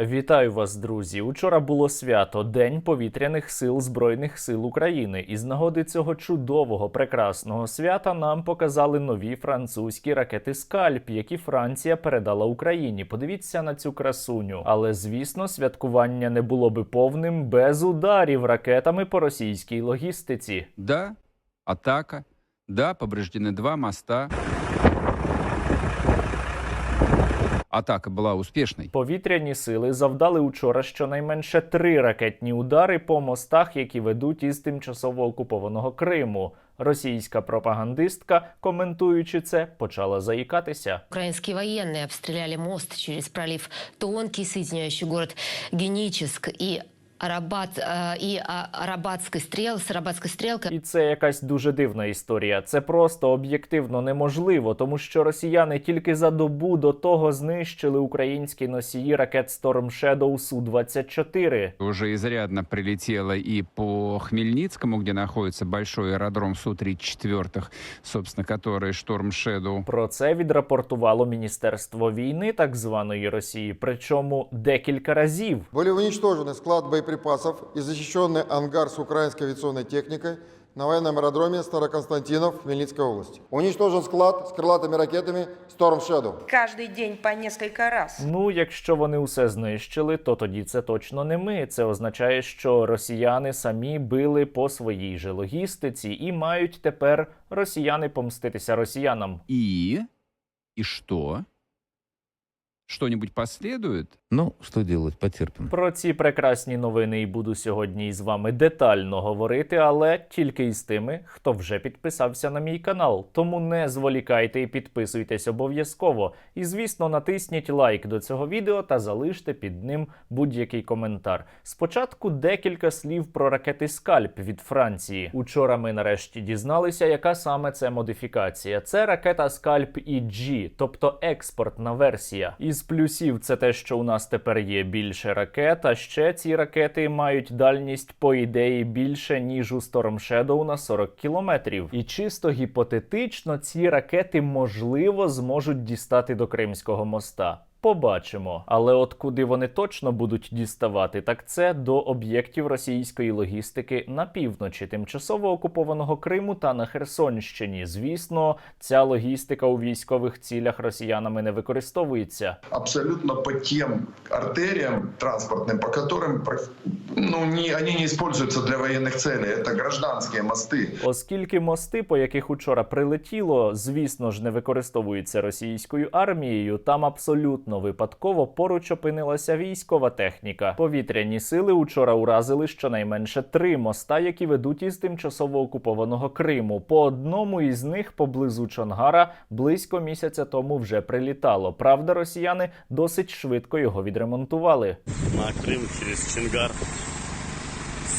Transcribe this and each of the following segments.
Вітаю вас, друзі! Учора було свято День повітряних сил Збройних сил України. І з нагоди цього чудового прекрасного свята нам показали нові французькі ракети Скальп, які Франція передала Україні. Подивіться на цю красуню. Але звісно, святкування не було би повним без ударів ракетами по російській логістиці. Да, атака. Да, повреждены два моста. Атака була успішною. Повітряні сили завдали учора щонайменше три ракетні удари по мостах, які ведуть із тимчасово окупованого Криму. Російська пропагандистка, коментуючи це, почала заїкатися. Українські воєнні обстріляли мост через пролив Тонкий, соединяющий город Геническ и Арабат, э, и а, Арабатской стрел, с Арабатской стрелкой. І це якась дуже дивна історія. Це просто об'єктивно неможливо, тому що росіяни тільки за добу до того знищили українські носії ракет Storm Shadow су 24 Уже изрядно прилетело и по Хмельницкому, где находится большой аэродром Су-34, собственно, который Шторм Шэдоу. Про це відрапортувало Міністерство війни так званої Росії, причому декілька разів. Были уничтожены склад боеприпасов и защищенный ангар с украинской авиационной техникой на военном аэродроме Староконстантинов Хмельницкой области. Уничтожен склад с крылатыми ракетами Storm Shadow. каждый день по несколько раз. Ну, якщо вони усе знищили, то тоді це точно не ми. Це означає, що росіяни самі били по своїй же логістиці і мають тепер росіяни помститися росіянам. И? И что? Что-нибудь последует? Ну, что делать, потерпим. Про ці прекрасні новини і буду сьогодні із вами детально говорити, але тільки із тими, хто вже підписався на мій канал. Тому не зволікайте і підписуйтесь обов'язково. І звісно, натисніть лайк до цього відео та залиште під ним будь-який коментар. Спочатку декілька слів про ракети Скальп від Франції. Учора ми нарешті дізналися, яка саме це модифікація. Це ракета Скальп EG, тобто експортна версія. Із плюсів це те, що у нас тепер є більше ракет, а ще ці ракети мають дальність по ідеї більше ніж у Storm Shadow на 40 кілометрів. І чисто гіпотетично ці ракети можливо зможуть дістати до Кримського моста. Побачимо. Але от куди вони точно будуть діставати, так це до об'єктів російської логістики на півночі тимчасово окупованого Криму та на Херсонщині. Звісно, ця логістика у військових цілях росіянами не використовується. абсолютно по тем артериям транспортным, по которым прак- ну, не, они не используются для военных целей. Это гражданские мосты. Оскільки мости, по яких учора прилетіло, звісно ж, не використовуються російською армією, там абсолютно випадково поруч опинилася військова техніка. Повітряні сили учора уразили щонайменше три моста, які ведуть із тимчасово окупованого Криму. По одному із них поблизу Чонгара близько місяця тому вже прилітало. Правда, росіяни досить швидко його відремонтували. на Крим через Чингар.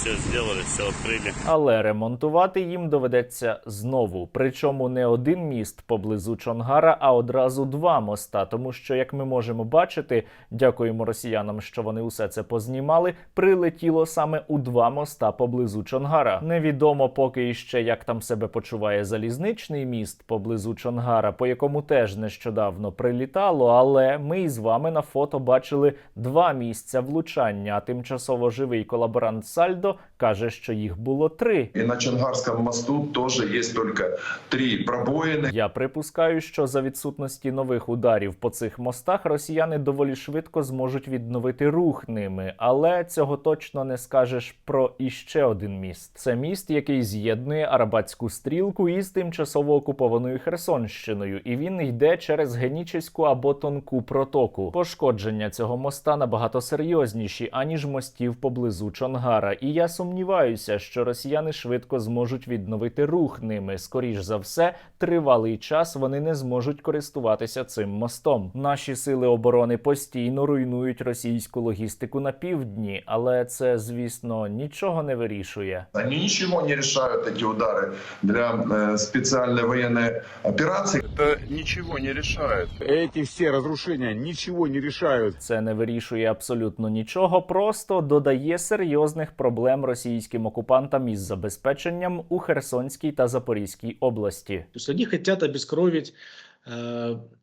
Все сделали, все открыли. Але ремонтувати їм доведеться знову. Причому не один міст поблизу Чонгара, а одразу два моста. Тому що, як ми можемо бачити, дякуємо росіянам, що вони усе це познімали. Прилетіло саме у два моста поблизу Чонгара. Невідомо поки іще, як там себе почуває залізничний міст поблизу Чонгара, по якому теж нещодавно прилітало. Але ми із вами на фото бачили два місця влучання. А тимчасово живий колаборант Сальдо каже, що їх було три. И на Чангарском мосту тоже есть только три пробоины. Я припускаю, що за відсутності нових ударів по цих мостах росіяни доволі швидко зможуть відновити рух ними, але цього точно не скажеш про іще один міст. Це міст, який з'єднує Арабатську стрілку із тимчасово окупованою Херсонщиною, і він йде через Генічеську або тонку протоку. Пошкодження цього моста набагато серйозніші аніж мостів поблизу Чонгара. І я сумніваюся, що росіяни швидко зможуть відновити рух ними. Скоріш за все, тривалий час вони не зможуть користуватися цим мостом. Наші сили оборони постійно руйнують російську логістику на півдні, але це, звісно, нічого не вирішує. Они ничего не решают, эти удары, для э, специальной военной операции. Это ничего не решает. Эти все разрушения ничего не решают. Це не вирішує абсолютно нічого, просто додає серйозних проблем російським окупантам із забезпеченням у Херсонській та Запорізькій області. Тобто вони хочуть э,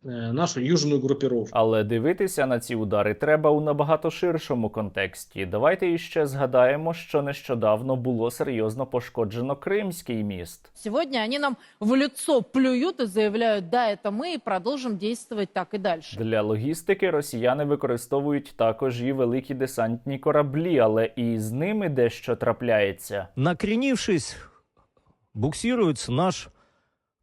нашу южную группировку. Але дивитися на ці удари треба у набагато ширшому контексті. Давайте іще згадаємо, що нещодавно було серйозно пошкоджено Кримський міст. Сегодня они нам в лицо плюют и заявляют, да, это мы, и продолжим действовать так и дальше. Для логістики росіяни використовують також і великі десантні кораблі, але і з ними дещо трапляється. Накренившись, буксируется наш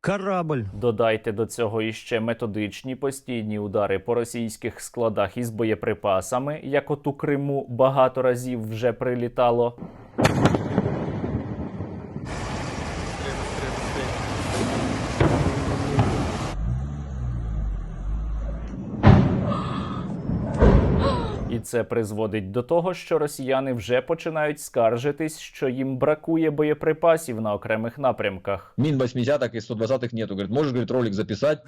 корабль. Додайте до цього іще методичні постійні удари по російських складах із боєприпасами, як от у Криму багато разів вже прилітало. І це призводить до того, що росіяни вже починають скаржитись, що їм бракує боєприпасів на окремих напрямках. Мін 80-х і 120-х нету. Говорить, можеш говорить, ролик записать?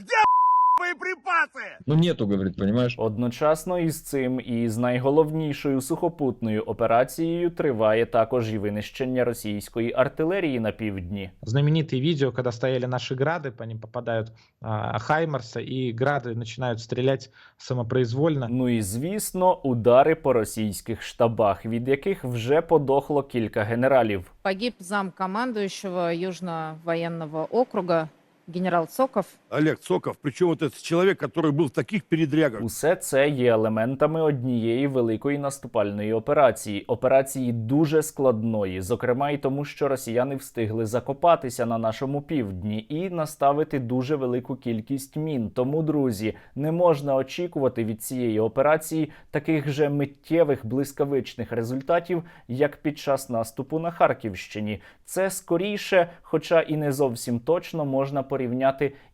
Где боеприпасы? Ну нету, говорит, понимаешь? Одночасно із цим і з найголовнішою сухопутною операцією триває також і винищення російської артилерії на півдні. Знаменитые видео, когда стояли наши грады, по ним попадают а, Хаймарса, и грады начинают стрелять самопроизвольно. Ну і звісно, удари по російських штабах, від яких вже подохло кілька генералів. Погиб зам командующего Южно-военного округа генерал Цоков. Олег Цоков, причем вот этот человек, который был в таких передрягах. Усе це є елементами однієї великої наступальної операції. Операції дуже складної, зокрема й тому, що росіяни встигли закопатися на нашому півдні і наставити дуже велику кількість мін. Тому, друзі, не можна очікувати від цієї операції таких же миттєвих блискавичних результатів, як під час наступу на Харківщині. Це скоріше, хоча і не зовсім точно, можна порівняти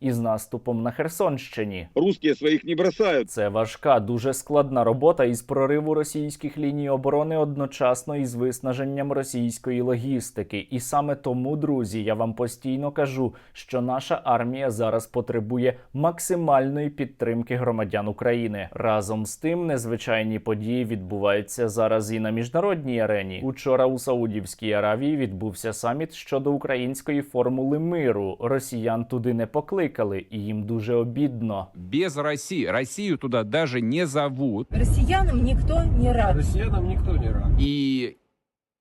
із наступом на Херсонщині. Русские своих не бросают. Це важка, дуже складна робота із прориву російських ліній оборони одночасно із виснаженням російської логістики. І саме тому, друзі, я вам постійно кажу, що наша армія зараз потребує максимальної підтримки громадян України. Разом з тим, незвичайні події відбуваються зараз і на міжнародній арені. Учора у Саудівській Аравії відбувся саміт щодо української формули миру. Росіян туди не покликали, і їм дуже обідно. Без Росії Росію туди даже не зовут. Росіянам ніхто не рад. Росіянам ніхто не рад. И,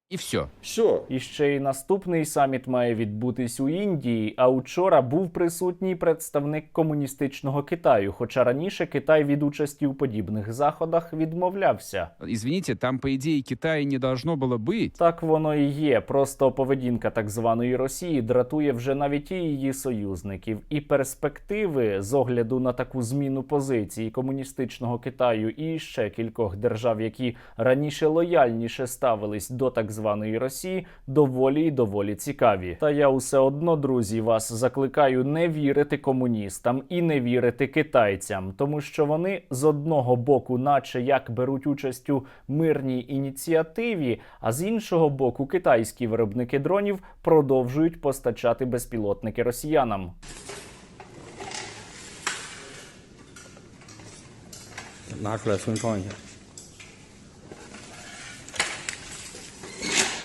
и все. Все. І ще й наступний саміт має відбутись у Індії. А учора був присутній представник комуністичного Китаю. Хоча раніше Китай від участі у подібних заходах відмовлявся. Извините, там, по идее, Китая не должно было быть. Так воно і є. Просто поведінка так званої Росії дратує вже навіть і її союзників. І перспективи з огляду на таку зміну позиції комуністичного Китаю і ще кількох держав, які раніше лояльніше ставились до так званої Росії, доволі і доволі цікаві. Та я усе одно, друзі, вас закликаю не вірити комуністам і не вірити китайцям, тому що вони з одного боку, наче як беруть участь у мирній ініціативі, а з іншого боку, китайські виробники дронів продовжують постачати безпілотники росіянам.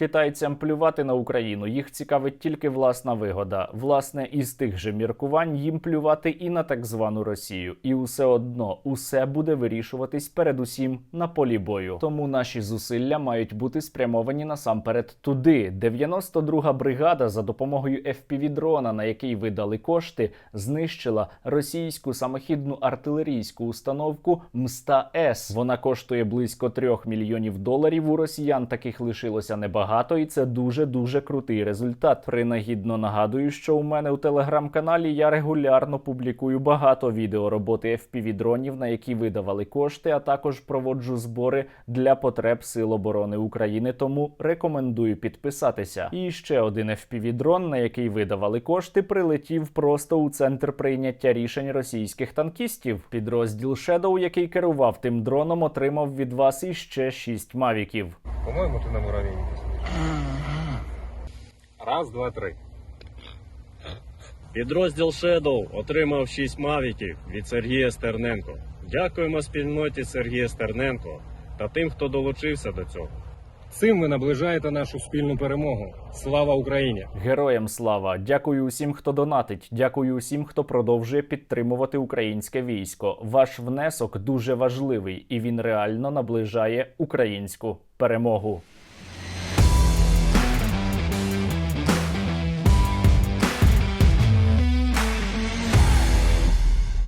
Китайцям плювати на Україну їх цікавить тільки власна вигода. Власне, із тих же міркувань їм плювати і на так звану Росію. І усе одно усе буде вирішуватись передусім на полі бою. Тому наші зусилля мають бути спрямовані насамперед туди. 92-га бригада за допомогою FPV-дрона, на який видали кошти, знищила російську самохідну артилерійську установку Мста С. Вона коштує близько 3 мільйонів доларів. У росіян таких лишилося небагато, і це дуже дуже крутий результат. Принагідно нагадую, що у мене у телеграм-каналі я регулярно публікую багато відео роботи FPV-дронів, на які видавали кошти, а також проводжу збори для потреб Сил оборони України. Тому рекомендую підписатися. І ще один FPV-дрон, на який видавали кошти, прилетів просто у центр прийняття рішень російських танкістів. Підрозділ Shadow, який керував тим дроном, отримав від вас іще 6 мавіків. По-моему, ты на муравейнике Раз, два, три. Підрозділ Shadow отримав 6 мавіків від Сергія Стерненко. Дякуємо спільноті Сергія Стерненко та тим, хто долучився до цього. Цим ви наближаєте нашу спільну перемогу. Слава Україні! Героям слава! Дякую усім, хто донатить. Дякую усім, хто продовжує підтримувати українське військо. Ваш внесок дуже важливий і він реально наближає українську перемогу.